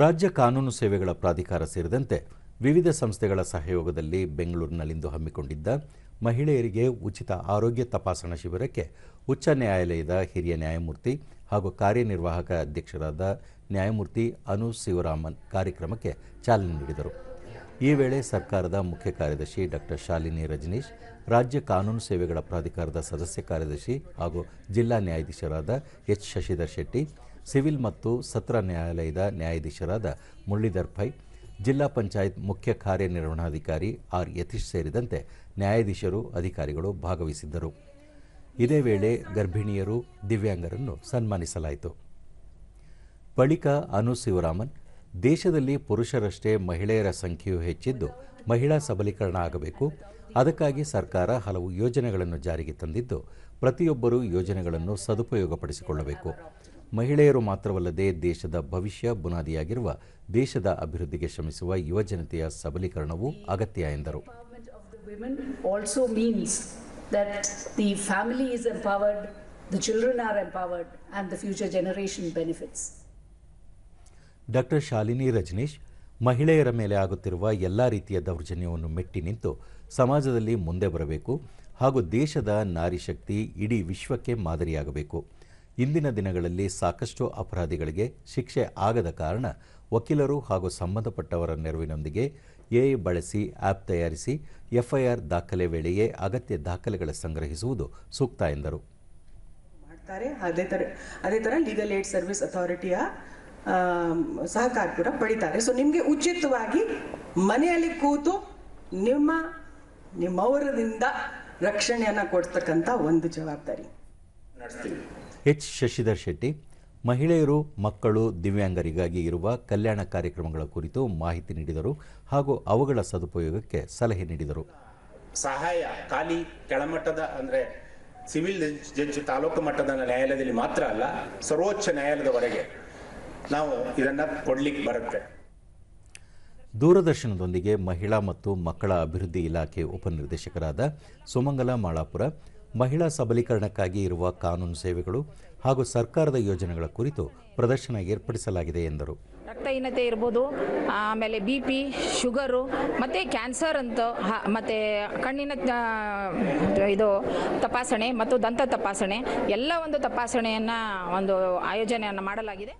ರಾಜ್ಯ ಕಾನೂನು ಸೇವೆಗಳ ಪ್ರಾಧಿಕಾರ ಸೇರಿದಂತೆ ವಿವಿಧ ಸಂಸ್ಥೆಗಳ ಸಹಯೋಗದಲ್ಲಿ ಬೆಂಗಳೂರಿನಲ್ಲಿಂದು ಹಮ್ಮಿಕೊಂಡಿದ್ದ ಮಹಿಳೆಯರಿಗೆ ಉಚಿತ ಆರೋಗ್ಯ ತಪಾಸಣಾ ಶಿಬಿರಕ್ಕೆ ಉಚ್ಚ ನ್ಯಾಯಾಲಯದ ಹಿರಿಯ ನ್ಯಾಯಮೂರ್ತಿ ಹಾಗೂ ಕಾರ್ಯನಿರ್ವಾಹಕ ಅಧ್ಯಕ್ಷರಾದ ನ್ಯಾಯಮೂರ್ತಿ ಅನು ಶಿವರಾಮನ್ ಕಾರ್ಯಕ್ರಮಕ್ಕೆ ಚಾಲನೆ ನೀಡಿದರು. ಈ ವೇಳೆ ಸರ್ಕಾರದ ಮುಖ್ಯ ಕಾರ್ಯದರ್ಶಿ ಡಾಕ್ಟರ್ ಶಾಲಿನಿ ರಜನೀಶ್, ರಾಜ್ಯ ಕಾನೂನು ಸೇವೆಗಳ ಪ್ರಾಧಿಕಾರದ ಸದಸ್ಯ ಕಾರ್ಯದರ್ಶಿ ಹಾಗೂ ಜಿಲ್ಲಾ ನ್ಯಾಯಾಧೀಶರಾದ ಎಚ್. ಶಶಿಧರ್ ಶೆಟ್ಟಿ ಸಿವಿಲ್ ಮತ್ತು ಸತ್ರ ನ್ಯಾಯಾಲಯದ ನ್ಯಾಯಾಧೀಶರಾದ ಮುರಳೀಧರ್ ಪೈ ಜಿಲ್ಲಾ ಪಂಚಾಯತ್ ಮುಖ್ಯ ಕಾರ್ಯನಿರ್ವಹಣಾಧಿಕಾರಿ ಆರ್ ಯತೀಶ್ ಸೇರಿದಂತೆ ನ್ಯಾಯಾಧೀಶರು ಅಧಿಕಾರಿಗಳು ಭಾಗವಹಿಸಿದ್ದರು. ಇದೇ ವೇಳೆ ಗರ್ಭಿಣಿಯರು ದಿವ್ಯಾಂಗರನ್ನು ಸನ್ಮಾನಿಸಲಾಯಿತು. ಬಳಿಕ ಅನು ಶಿವರಾಮನ್, ದೇಶದಲ್ಲಿ ಪುರುಷರಷ್ಟೇ ಮಹಿಳೆಯರ ಸಂಖ್ಯೆಯೂ ಹೆಚ್ಚಿದ್ದು ಮಹಿಳಾ ಸಬಲೀಕರಣ ಆಗಬೇಕು. ಅದಕ್ಕಾಗಿ ಸರ್ಕಾರ ಹಲವು ಯೋಜನೆಗಳನ್ನು ಜಾರಿಗೆ ತಂದಿದ್ದು ಪ್ರತಿಯೊಬ್ಬರೂ ಯೋಜನೆಗಳನ್ನು ಸದುಪಯೋಗಪಡಿಸಿಕೊಳ್ಳಬೇಕು. ಮಹಿಳೆಯರು ಮಾತ್ರವಲ್ಲದೆ ದೇಶದ ಭವಿಷ್ಯ ಬುನಾದಿಯಾಗಿರುವ ದೇಶದ ಅಭಿವೃದ್ಧಿಗೆ ಶ್ರಮಿಸುವ ಯುವಜನತೆಯ ಸಬಲೀಕರಣವು ಅಗತ್ಯ ಎಂದರು. ಡಾಕ್ಟರ್ ಶಾಲಿನಿ ರಜನೀಶ್ ಮಹಿಳೆಯರ ಮೇಲೆ ಆಗುತ್ತಿರುವ ಎಲ್ಲ ರೀತಿಯ ದೌರ್ಜನ್ಯವನ್ನು ಮೆಟ್ಟಿ ನಿಂತು ಸಮಾಜದಲ್ಲಿ ಮುಂದೆ ಬರಬೇಕು ಹಾಗೂ ದೇಶದ ನಾರಿ ಶಕ್ತಿ ಇಡೀ ವಿಶ್ವಕ್ಕೆ ಮಾದರಿಯಾಗಬೇಕು. ಇಂದಿನ ದಿನಗಳಲ್ಲಿ ಸಾಕಷ್ಟು ಅಪರಾಧಿಗಳಿಗೆ ಶಿಕ್ಷೆ ಆಗದ ಕಾರಣ ವಕೀಲರು ಹಾಗೂ ಸಂಬಂಧಪಟ್ಟವರ ನೆರವಿನೊಂದಿಗೆ ಎಐ ಬಳಸಿ ಆ್ಯಪ್ ತಯಾರಿಸಿ ಎಫ್ಐಆರ್ ದಾಖಲೆ ವೇಳೆಯೇ ಅಗತ್ಯ ದಾಖಲೆಗಳ ಸಂಗ್ರಹಿಸುವುದು ಸೂಕ್ತ ಎಂದರು. ಮಾಡ್ತಾರೆ. ಅದೇ ಥರ ಅದೇ ಥರ ಲೀಗಲ್ ಏಡ್ ಸರ್ವಿಸ್ ಅಥಾರಿಟಿಯ ಸಹಕಾರ ಕೂಡ ಪಡಿತಾರೆ. ಸೊ ನಿಮಗೆ ಉಚಿತವಾಗಿ ಮನೆಯಲ್ಲಿ ಕೂತು ನಿಮ್ಮ ನಿಮ್ಮವರದಿಂದ ರಕ್ಷಣೆಯನ್ನು ಕೊಡ್ತಕ್ಕಂಥ ಒಂದು ಜವಾಬ್ದಾರಿ. ನಡೆಸ್ತೀವಿ. ಎಚ್. ಶಶಿಧರ್ ಶೆಟ್ಟಿ ಮಹಿಳೆಯರು ಮಕ್ಕಳು ದಿವ್ಯಾಂಗರಿಗಾಗಿ ಇರುವ ಕಲ್ಯಾಣ ಕಾರ್ಯಕ್ರಮಗಳ ಕುರಿತು ಮಾಹಿತಿ ನೀಡಿದರು ಹಾಗೂ ಅವುಗಳ ಸದುಪಯೋಗಕ್ಕೆ ಸಲಹೆ ನೀಡಿದರು. ಸಹಾಯ ಖಾಲಿ ಕೆಳಮಟ್ಟದ ಅಂದ್ರೆ ಸಿವಿಲ್ ಜಡ್ಜ್ ತಾಲೂಕು ಮಟ್ಟದ ನ್ಯಾಯಾಲಯದಲ್ಲಿ ಮಾತ್ರ ಅಲ್ಲ ಸರ್ವೋಚ್ಚ ನ್ಯಾಯಾಲಯದವರೆಗೆ ನಾವು ಇದನ್ನು ಕೊಡ್ಲಿಕ್ಕೆ ಬರುತ್ತೆ. ದೂರದರ್ಶನದೊಂದಿಗೆ ಮಹಿಳಾ ಮತ್ತು ಮಕ್ಕಳ ಅಭಿವೃದ್ಧಿ ಇಲಾಖೆ ಉಪನಿರ್ದೇಶಕರಾದ ಸುಮಂಗಲ ಮಾಳಾಪುರ ಮಹಿಳಾ ಸಬಲೀಕರಣಕ್ಕಾಗಿ ಇರುವ ಕಾನೂನು ಸೇವೆಗಳು ಹಾಗೂ ಸರ್ಕಾರದ ಯೋಜನೆಗಳ ಕುರಿತು ಪ್ರದರ್ಶನ ಏರ್ಪಡಿಸಲಾಗಿದೆ ಎಂದರು. ರಕ್ತಹೀನತೆ ಇರ್ಬೋದು, ಆಮೇಲೆ ಬಿ ಪಿ, ಶುಗರು, ಮತ್ತು ಕ್ಯಾನ್ಸರ್ ಅಂತ ಮತ್ತು ಕಣ್ಣಿನ ಇದು ತಪಾಸಣೆ ಮತ್ತು ದಂತ ತಪಾಸಣೆ, ಎಲ್ಲ ಒಂದು ತಪಾಸಣೆಯನ್ನು, ಒಂದು ಆಯೋಜನೆಯನ್ನು ಮಾಡಲಾಗಿದೆ.